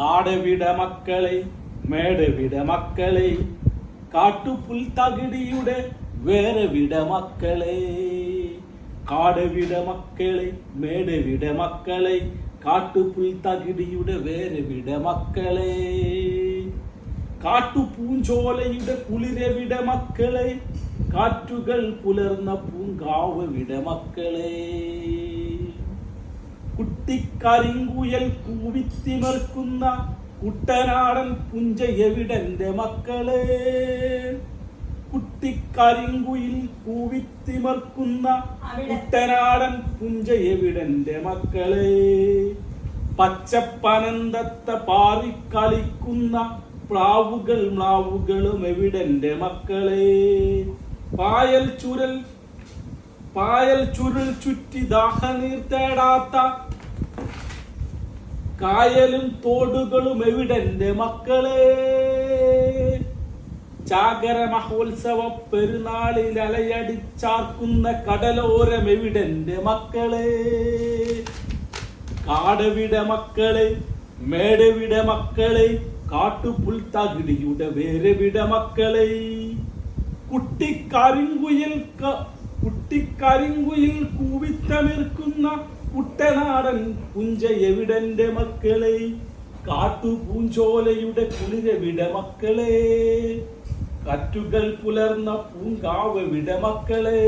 നാടവിട മക്കളെ മേടവിട മക്കളെ കാട്ടുപുൽ തകിടിയുടെ വേറെ വിട മക്കളെ. കാടവിട മക്കളെ മേടവിട മക്കളെ കാട്ടുപുൽ തകിടിയുടെ വേറെ വിട മക്കളെ. കാട്ടുപൂഞ്ചോലയുടെ കുളിരവിട മക്കളെ കാറ്റുകൾ പുലർന്ന പൂങ്കാവ് വിട മക്കളെ. കുട്ടിക്കരിങ്കുയൽ കൂവിത്തിമർക്കുന്ന കുട്ടനാടൻ പുഞ്ച എവിടെന്റെ മക്കളെ? കുട്ടിക്കരിങ്കുയിൽ കൂവിത്തിമർക്കുന്ന കുട്ടനാടൻ പുഞ്ച എവിടെന്റെ മക്കളെ? പച്ചപ്പനന്തത്ത പാറിക്കളിക്കുന്ന പ്ലാവുകൾ മ്ലാവുകളും എവിടെന്റെ മക്കളെ? പായൽ ചുരൽ പായൽ ചുരുൾ ചുറ്റി ദാഹനീർ തേടാത്ത കായലും തോടുകളും എവിടെന്റെ മക്കളെ? ചാകര മഹോത്സവ പെരുന്നാളിൽ അലയടിച്ചാർക്കുന്ന കടലോരം എവിടെന്റെ മക്കളെ? കാടവിട മക്കളെ മേടവിട മക്കളെ തകിടിയുടെ വേരവിട മക്കളെ. കുട്ടിക്കരിങ്കുയിൽ കുട്ടിക്കരിങ്കുയിൽ കൂവിത്തമിർക്കുന്ന കുട്ടനാടൻ പുഞ്ച എവിടന്റെ മക്കളെ? കാട്ടുപൂഞ്ചോലയുടെ കുളിരവിട മക്കളെ? കറ്റുകൾ പുലർന്ന പൂങ്കാവ് വിട മക്കളെ?